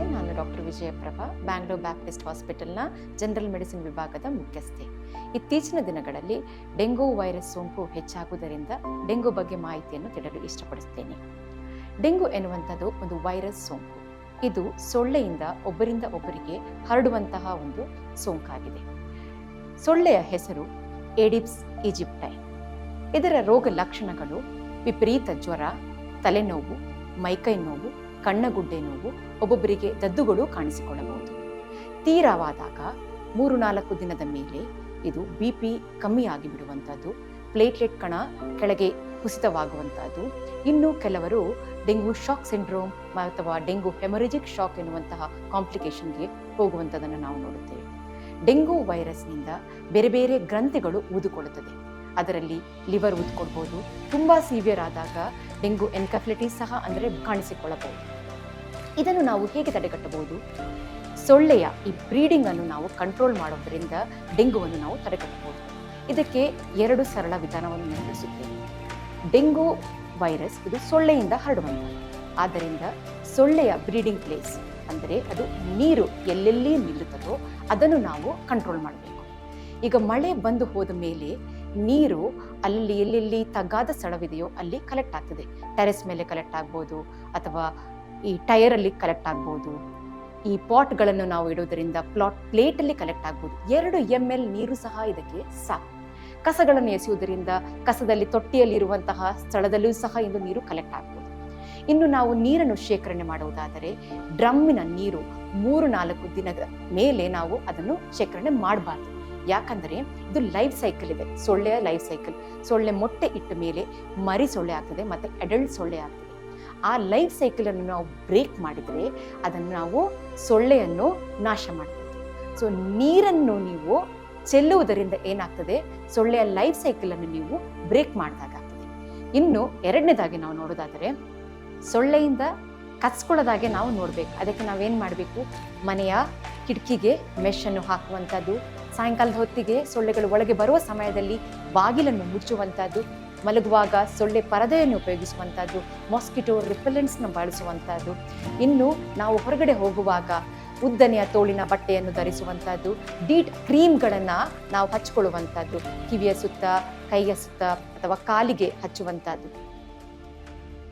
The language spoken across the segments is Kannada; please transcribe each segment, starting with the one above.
ವಿಜಯಪ್ರಭಾ, ಬ್ಯಾಂಗ್ಳೂರ್ ಬ್ಯಾಪ್ಟಿಸ್ಟ್ ಹಾಸ್ಪಿಟಲ್ನ ಜನರಲ್ ಮೆಡಿಸಿನ್ ವಿಭಾಗದ ಮುಖ್ಯಸ್ಥೆ. ಇತ್ತೀಚಿನ ದಿನಗಳಲ್ಲಿ ಡೆಂಗೂ ವೈರಸ್ ಸೋಂಕು ಹೆಚ್ಚಾಗುವುದರಿಂದ ಡೆಂಗೂ ಬಗ್ಗೆ ಮಾಹಿತಿಯನ್ನು ತಿಳಿಯಲು ಇಷ್ಟಪಡುತ್ತೇನೆ. ಡೆಂಗು ಎನ್ನುವಂಥದ್ದು ಒಂದು ವೈರಸ್ ಸೋಂಕು. ಇದು ಸೊಳ್ಳೆಯಿಂದ ಒಬ್ಬರಿಂದ ಒಬ್ಬರಿಗೆ ಹರಡುವಂತಹ ಒಂದು ಸೋಂಕಾಗಿದೆ. ಸೊಳ್ಳೆಯ ಹೆಸರು ಏಡಿಪ್ಸ್ ಈಜಿಪ್ಟೈ. ಇದರ ರೋಗ ಲಕ್ಷಣಗಳು ವಿಪರೀತ ಜ್ವರ, ತಲೆನೋವು, ಮೈಕೈ ನೋವು ಕಣ್ಣಗುಡ್ಡೆ ನೋವು ಒಬ್ಬೊಬ್ಬರಿಗೆ ದದ್ದುಗಳು ಕಾಣಿಸಿಕೊಳ್ಳಬಹುದು. ತೀರವಾದಾಗ ಮೂರು ನಾಲ್ಕು ದಿನದ ಮೇಲೆ ಇದು ಬಿ ಪಿ ಕಮ್ಮಿಯಾಗಿ ಬಿಡುವಂಥದ್ದು ಪ್ಲೇಟ್ಲೆಟ್ ಕಣ ಕೆಳಗೆ ಕುಸಿತವಾಗುವಂಥದ್ದು ಇನ್ನು ಕೆಲವರು ಡೆಂಗು ಶಾಕ್ ಸಿಂಡ್ರೋಮ್ ಅಥವಾ ಡೆಂಗು ಹೆಮೊರೆಜಿಕ್ ಶಾಕ್ ಎನ್ನುವಂತಹ ಕಾಂಪ್ಲಿಕೇಶನ್ಗೆ ಹೋಗುವಂಥದ್ದನ್ನು ನಾವು ನೋಡುತ್ತೇವೆ. ಡೆಂಗು ವೈರಸ್ನಿಂದ ಬೇರೆ ಬೇರೆ ಗ್ರಂಥಿಗಳು ಊದಿಕೊಳ್ಳುತ್ತದೆ. ಅದರಲ್ಲಿ ಲಿವರ್ ಊದ್ಕೊಳ್ಬೋದು, ತುಂಬ ಸಿವಿಯರ್ ಆದಾಗ ಡೆಂಗು ಎನ್ಕಫ್ಲಿಟಿಸ್ ಸಹ ಅಂದರೆ ಕಾಣಿಸಿಕೊಳ್ಳಬಹುದು. ಇದನ್ನು ನಾವು ಹೇಗೆ ತಡೆಗಟ್ಟಬಹುದು? ಸೊಳ್ಳೆಯ ಈ ಬ್ರೀಡಿಂಗ್ ಅನ್ನು ನಾವು ಕಂಟ್ರೋಲ್ ಮಾಡೋದರಿಂದ ಡೆಂಗುವನ್ನು ನಾವು ತಡೆಗಟ್ಟಬಹುದು. ಇದಕ್ಕೆ ಎರಡು ಸರಳ ವಿಧಾನವನ್ನು ನಿರ್ವಹಿಸುತ್ತೇವೆ ಡೆಂಗು ವೈರಸ್ ಇದು ಸೊಳ್ಳೆಯಿಂದ ಹರಡುವಂಥದ್ದು ಆದ್ದರಿಂದ ಸೊಳ್ಳೆಯ ಬ್ರೀಡಿಂಗ್ ಪ್ಲೇಸ್ ಅಂದರೆ ಅದು ನೀರು ಎಲ್ಲೆಲ್ಲಿ ನಿಲ್ಲುತ್ತದೋ ಅದನ್ನು ನಾವು ಕಂಟ್ರೋಲ್ ಮಾಡಬೇಕು. ಈಗ ಮಳೆ ಬಂದು ಹೋದ ಮೇಲೆ ನೀರು ಅಲ್ಲಿ ಎಲ್ಲೆಲ್ಲಿ ತಗ್ಗಾದ ಸ್ಥಳವಿದೆಯೋ ಅಲ್ಲಿ ಕಲೆಕ್ಟ್ ಆಗ್ತದೆ. ಟೆರೆಸ್ ಮೇಲೆ ಕಲೆಕ್ಟ್ ಆಗ್ಬೋದು ಅಥವಾ ಈ ಟೈರಲ್ಲಿ ಕಲೆಕ್ಟ್ ಆಗ್ಬೋದು. ಈ ಪಾಟ್ಗಳನ್ನು ನಾವು ಇಡೋದರಿಂದ ಪ್ಲಾಟ್ ಪ್ಲೇಟಲ್ಲಿ ಕಲೆಕ್ಟ್ ಆಗ್ಬೋದು. ಎರಡು ಎಂ ಎಲ್ ನೀರು ಸಹ ಇದಕ್ಕೆ ಸಾಕು. ಕಸಗಳನ್ನು ಎಸೆಯುವುದರಿಂದ ಕಸದಲ್ಲಿ ತೊಟ್ಟಿಯಲ್ಲಿರುವಂತಹ ಸ್ಥಳದಲ್ಲೂ ಸಹ ಇಂದು ನೀರು ಕಲೆಕ್ಟ್ ಆಗ್ಬೋದು. ಇನ್ನು ನಾವು ನೀರನ್ನು ಶೇಖರಣೆ ಮಾಡುವುದಾದರೆ ಡ್ರಮ್ಮಿನ ನೀರು ಮೂರು ನಾಲ್ಕು ದಿನದ ಮೇಲೆ ನಾವು ಅದನ್ನು ಶೇಖರಣೆ ಮಾಡಬಾರ್ದು. ಯಾಕಂದರೆ ಇದು ಲೈಫ್ ಸೈಕಲ್ ಇದೆ. ಸೊಳ್ಳೆಯ ಲೈಫ್ ಸೈಕಲ್ ಸೊಳ್ಳೆ ಮೊಟ್ಟೆ ಇಟ್ಟ ಮೇಲೆ ಮರಿ ಸೊಳ್ಳೆ ಆಗ್ತದೆ, ಮತ್ತು ಅಡಲ್ಟ್ ಸೊಳ್ಳೆ ಆಗ್ತದೆ. ಆ ಲೈಫ್ ಸೈಕಲನ್ನು ನಾವು ಬ್ರೇಕ್ ಮಾಡಿದರೆ ಅದನ್ನು ನಾವು ಸೊಳ್ಳೆಯನ್ನು ನಾಶ ಮಾಡ್ಬೋದು. ಸೊ ನೀರನ್ನು ನೀವು ಚೆಲ್ಲುವುದರಿಂದ ಏನಾಗ್ತದೆ? ಸೊಳ್ಳೆಯ ಲೈಫ್ ಸೈಕಲನ್ನು ನೀವು ಬ್ರೇಕ್ ಮಾಡಿದಾಗ ಇನ್ನು ಎರಡನೇದಾಗಿ ನಾವು ನೋಡೋದಾದರೆ, ಸೊಳ್ಳೆಯಿಂದ ಕಚ್ಕೊಳ್ಳೋದಾಗೆ ನಾವು ನೋಡಬೇಕು. ಅದಕ್ಕೆ ನಾವೇನು ಮಾಡಬೇಕು? ಮನೆಯ ಕಿಟಕಿಗೆ ಮೆಷನ್ನು ಹಾಕುವಂಥದ್ದು, ಸಾಯಂಕಾಲದ ಹೊತ್ತಿಗೆ ಸೊಳ್ಳೆಗಳು ಒಳಗೆ ಬರುವ ಸಮಯದಲ್ಲಿ ಬಾಗಿಲನ್ನು ಮುಚ್ಚುವಂಥದ್ದು ಮಲಗುವಾಗ ಸೊಳ್ಳೆ ಪರದೆಯನ್ನು ಉಪಯೋಗಿಸುವಂಥದ್ದು ಮಾಸ್ಕಿಟೋ ರಿಪೆಲೆಂಟ್ಸ್ನ ಬಳಸುವಂಥದ್ದು. ಇನ್ನು ನಾವು ಹೊರಗಡೆ ಹೋಗುವಾಗ ಉದ್ದನೆಯ ತೋಳಿನ ಬಟ್ಟೆಯನ್ನು ಧರಿಸುವಂಥದ್ದು ಡೀಟ್ ಕ್ರೀಮ್ಗಳನ್ನು ನಾವು ಹಚ್ಕೊಳ್ಳುವಂಥದ್ದು, ಕಿವಿಯ ಸುತ್ತ, ಕೈಯ ಸುತ್ತ ಅಥವಾ ಕಾಲಿಗೆ ಹಚ್ಚುವಂಥದ್ದು.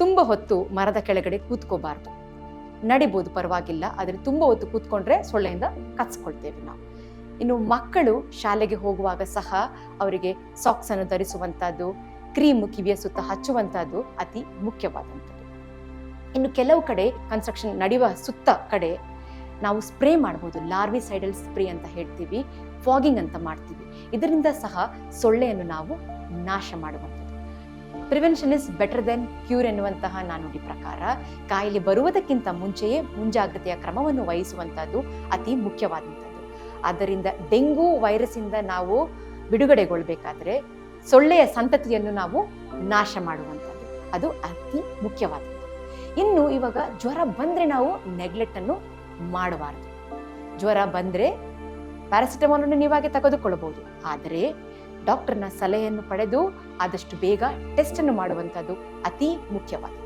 ತುಂಬ ಹೊತ್ತು ಮರದ ಕೆಳಗಡೆ ಕೂತ್ಕೋಬಾರ್ದು. ನಡಿಬೋದು ಪರವಾಗಿಲ್ಲ, ಆದರೆ ತುಂಬ ಹೊತ್ತು ಕೂತ್ಕೊಂಡ್ರೆ ಸೊಳ್ಳೆಯಿಂದ ಕಚ್ಕೊಳ್ತೇವೆ ನಾವು. ಇನ್ನು ಮಕ್ಕಳು ಶಾಲೆಗೆ ಹೋಗುವಾಗ ಸಹ ಅವರಿಗೆ ಸಾಕ್ಸನ್ನು ಧರಿಸುವಂಥದ್ದು ಕ್ರೀಮ್ ಕಿವಿಯ ಸುತ್ತ ಹಚ್ಚುವಂತಹದ್ದು ಅತಿ ಮುಖ್ಯವಾದಂಥದ್ದು. ಇನ್ನು ಕೆಲವು ಕಡೆ ಕನ್ಸ್ಟ್ರಕ್ಷನ್ ನಡೆಯುವ ಸುತ್ತ ಕಡೆ ನಾವು ಸ್ಪ್ರೇ ಮಾಡ್ಬೋದು ಲಾರ್ವಿಸೈಡಲ್ ಸ್ಪ್ರೇ ಅಂತ ಹೇಳ್ತೀವಿ ಫಾಗಿಂಗ್ ಅಂತ ಮಾಡ್ತೀವಿ. ಇದರಿಂದ ಸಹ ಸೊಳ್ಳೆಯನ್ನು ನಾವು ನಾಶ ಮಾಡುವಂಥದ್ದು. Prevention is better than cure ಎನ್ನುವಂತಹ ನಾನುಡಿ ಪ್ರಕಾರ ಕಾಯಿಲೆ ಬರುವುದಕ್ಕಿಂತ ಮುಂಚೆಯೇ ಮುಂಜಾಗ್ರತೆಯ ಕ್ರಮವನ್ನು ವಹಿಸುವಂಥದ್ದು ಅತಿ ಮುಖ್ಯವಾದಂಥದ್ದು. ಆದ್ದರಿಂದ ಡೆಂಗು ವೈರಸ್ಸಿಂದ ನಾವು ಬಿಡುಗಡೆಗೊಳ್ಬೇಕಾದ್ರೆ ಸೊಳ್ಳೆಯ ಸಂತತಿಯನ್ನು ನಾವು ನಾಶ ಮಾಡುವಂಥದ್ದು. ಅದು ಅತಿ ಮುಖ್ಯವಾದದ್ದು. ಇನ್ನು ಇವಾಗ ಜ್ವರ ಬಂದರೆ ನಾವು ನೆಗ್ಲೆಕ್ಟ್ ಅನ್ನು ಮಾಡಬಾರದು. ಜ್ವರ ಬಂದರೆ ಪ್ಯಾರಾಸಿಟಮಾಲನ್ನು ನೀವಾಗೆ ತೆಗೆದುಕೊಳ್ಳಬಹುದು. ಆದರೆ ಡಾಕ್ಟರ್ನ ಸಲಹೆಯನ್ನು ಪಡೆದು ಆದಷ್ಟು ಬೇಗ ಟೆಸ್ಟನ್ನು ಮಾಡುವಂಥದ್ದು ಅತಿ ಮುಖ್ಯವಾದದ್ದು.